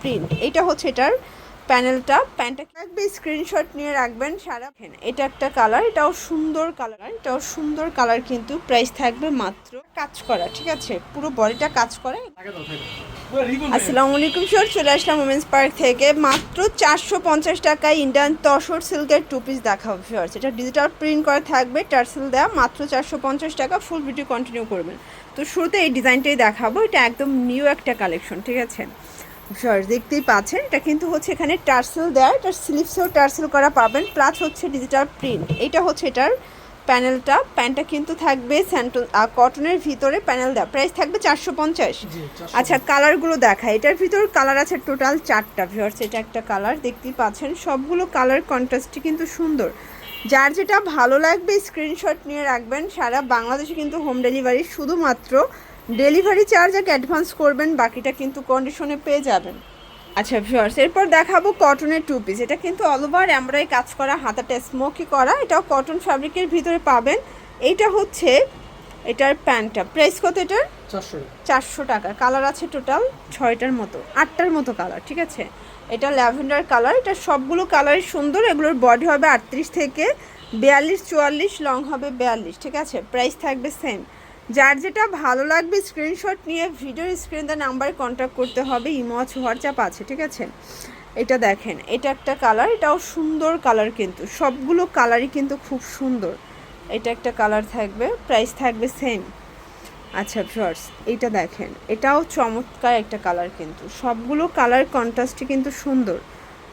Print. এটা হচ্ছে এটার প্যানেলটা। প্যান্টটা রাখবে স্ক্রিনশট নিয়ে রাখবেন সারা। এটা একটা কালার, এটাও সুন্দর কালার। এটাও সুন্দর কালার কিন্তু প্রাইস থাকবে মাত্র কাজ করা, ঠিক আছে? পুরো বডিটা কাজ করে। আসসালামু আলাইকুম স্যার চলে আসলাম উমেন্স পার্ক থেকে। মাত্র চারশো পঞ্চাশ টাকায় ইন্ডিয়ান তসর সিল্কের টু পিস দেখাবো ফিয়ার্স এটা ডিজিটাল প্রিন্ট করা থাকবে টার্সেল দেওয়া মাত্র চারশো পঞ্চাশ টাকা ফুল ভিডিও কন্টিনিউ করবেন। তো শুরুতে এই ডিজাইনটাই দেখাবো। এটা একদম নিউ একটা কালেকশন ঠিক আছে? ফিয়ার্স দেখতেই পাচ্ছেন এটা কিন্তু হচ্ছে এখানে টার্সেল দেওয়া এটা স্লিপসেও টার্সেল করা পাবেন প্লাস হচ্ছে ডিজিটাল প্রিন্ট এটা হচ্ছে এটার প্যানেলটা প্যান্টটা কিন্তু থাকবে স্যান্টো কটনের ভিতরে প্যানেল দেওয়া প্রাইস থাকবে চারশো পঞ্চাশ। আচ্ছা কালারগুলো দেখা। এটার ভিতর কালার আছে টোটাল চারটা ভিউয়ার্স এটা একটা কালার দেখতেই পাচ্ছেন সবগুলো কালার কন্ট্রাস্টই কিন্তু সুন্দর। যার যেটা ভালো লাগবে স্ক্রিনশট নিয়ে রাখবেন সারা বাংলাদেশে কিন্তু হোম ডেলিভারি শুধুমাত্র ডেলিভারি চার্জ এক অ্যাডভান্স করবেন বাকিটা কিন্তু কন্ডিশনে পেয়ে যাবেন। আচ্ছা ভিউয়ার্স এরপর দেখাবো কটনের টু পিস এটা কিন্তু অল ওভার এমব্রয় কাজ করা হাতাটা স্মোকি করা। এটাও কটন ফ্যাব্রিকের ভিতরে পাবেন। এইটা হচ্ছে এটার প্যান্টটা। প্রাইস কত এটার? চারশো চারশো টাকা। কালার আছে টোটাল ছয়টার মতো আটটার মতো কালার ঠিক আছে? এটা ল্যাভেন্ডার কালার এটা সবগুলো কালারই সুন্দর। এগুলোর বডি হবে আটত্রিশ থেকে বিয়াল্লিশ চুয়াল্লিশ লং হবে বিয়াল্লিশ ঠিক আছে? প্রাইস থাকবে সেম যার যেটা ভালো লাগবে স্ক্রিনশট নিয়ে ভিডিওর স্ক্রিন দ্য নাম্বারে কন্ট্যাক্ট করতে হবে ইমো হোয়াটসঅ্যাপ আছে, ঠিক আছে? এটা দেখেন, এটা একটা কালার এটাও সুন্দর কালার কিন্তু, সবগুলো কালারই কিন্তু খুব সুন্দর। এটা একটা কালার থাকবে প্রাইস থাকবে সেম আচ্ছা ভিউয়ার্স এইটা দেখেন, এটাও চমৎকার একটা কালার কিন্তু, সবগুলো কালার কন্ট্রাস্টই কিন্তু সুন্দর।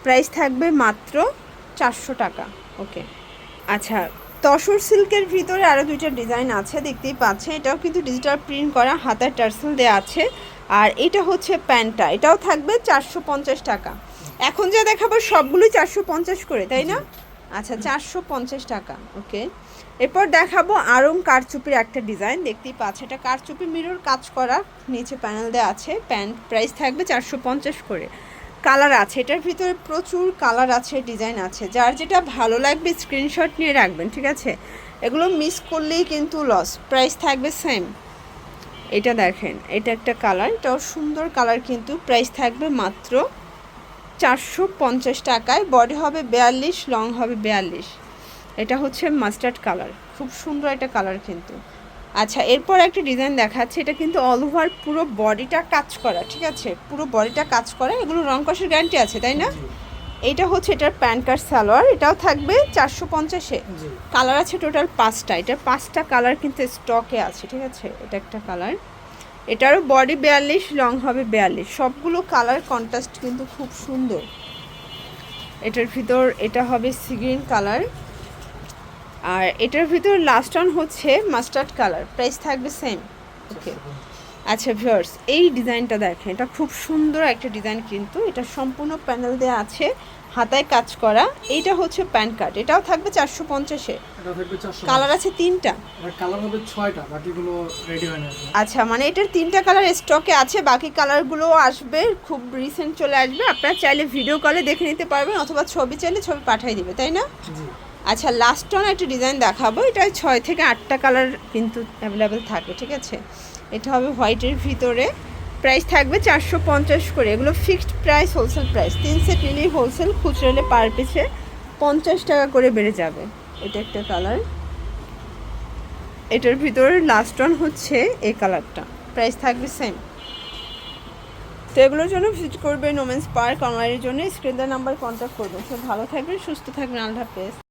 প্রাইস থাকবে মাত্র চারশো টাকা ওকে আচ্ছা তসর সিল্কের ভিতরে আরও দুইটা ডিজাইন আছে, দেখতেই পাচ্ছেন। এটাও কিন্তু ডিজিটাল প্রিন্ট করা, হাতার টার্সেল দেওয়া আছে। আর এটা হচ্ছে প্যান্টটা, এটাও থাকবে চারশো পঞ্চাশ টাকা। এখন যা দেখাবো সবগুলোই চারশো পঞ্চাশ করে, তাই না? আচ্ছা চারশো পঞ্চাশ টাকা, ওকে। এরপর দেখাবো আরং কারচুপির একটা ডিজাইন, দেখতেই পাচ্ছে এটা কারচুপি মিরর কাজ করা, নিচে প্যানেল দেওয়া আছে, প্যান্ট প্রাইস থাকবে চারশো পঞ্চাশ করে। কালার আছে, এটার ভিতরে প্রচুর কালার আছে, ডিজাইন আছে। যার যেটা ভালো লাগবে স্ক্রিনশট নিয়ে রাখবেন, ঠিক আছে? এগুলো মিস করলেই কিন্তু লস প্রাইস থাকবে সেম এটা দেখেন, এটা একটা কালার, এটাও সুন্দর কালার কিন্তু প্রাইস থাকবে মাত্র চারশো পঞ্চাশ টাকায় বডি হবে বিয়াল্লিশ লং হবে বিয়াল্লিশ। এটা হচ্ছে মাস্টার্ড কালার খুব সুন্দর একটা কালার কিন্তু। আচ্ছা এরপর একটা ডিজাইন দেখাচ্ছে এটা কিন্তু অল ওভার পুরো বডিটা কাজ করা ঠিক আছে? পুরো বডিটা কাজ করা এগুলো রং কষের গ্যারান্টি আছে তাই না? এটা হচ্ছে এটার প্যান্ট কার্ড সালোয়ার এটাও থাকবে চারশো পঞ্চাশে। কালার আছে টোটাল পাঁচটা এটার পাঁচটা কালার কিন্তু স্টকে আছে ঠিক আছে? এটা একটা কালার এটারও বডি বিয়াল্লিশ লং হবে বিয়াল্লিশ। সবগুলো কালার কন্ট্রাস্ট কিন্তু খুব সুন্দর। এটার ভিতর এটা হবে সিগ্রিন কালার আর এটার ভিতর লাস্ট অন হচ্ছে মাস্টার্ড কালার প্রাইস থাকবে সেম ওকে আচ্ছা ভিউয়ার্স এই ডিজাইনটা দেখেন এটা খুব সুন্দর একটা ডিজাইন কিন্তু। এটা সম্পূর্ণ প্যানেল দেওয়া আছে হাতায় কাজ করা। এইটা হচ্ছে প্যান কার্ড এটাও থাকবে চারশো পঞ্চাশে। এটা থাকবে চারশো কালার আছে তিনটা। কালার হবে ছয়টা বাকিগুলো রেডি হয় না। আচ্ছা মানে এটার তিনটা কালার স্টকে আছে বাকি কালারগুলো আসবে খুব রিসেন্ট চলে আসবে। আপনারা চাইলে ভিডিও কলে দেখে নিতে পারবেন অথবা ছবি চাইলে ছবি পাঠিয়ে দিবে তাই না? জি। আচ্ছা লাস্ট অন একটা ডিজাইন দেখাবো। এটা ছয় থেকে আটটা কালার কিন্তু অ্যাভেলেবেল থাকে ঠিক আছে? এটা হবে হোয়াইটের ভিতরে। প্রাইস থাকবে চারশো পঞ্চাশ করে। এগুলো ফিক্সড প্রাইস হোলসেল প্রাইস তিন সেট নিলেই হোলসেল খুচরো পার পিছে পঞ্চাশ টাকা করে বেড়ে যাবে। এটা একটা কালার এটার ভিতরে লাস্ট অন হচ্ছে এই কালারটা প্রাইস থাকবে সেম তো এগুলোর জন্য ভিজিট করবেন ওমেন্স পার্ক অনলাইনের জন্য। স্ক্রিন নাম্বার কন্ট্যাক্ট করবেন। সব ভালো থাকবেন, সুস্থ থাকবেন। আল্লাহ হাফেজ।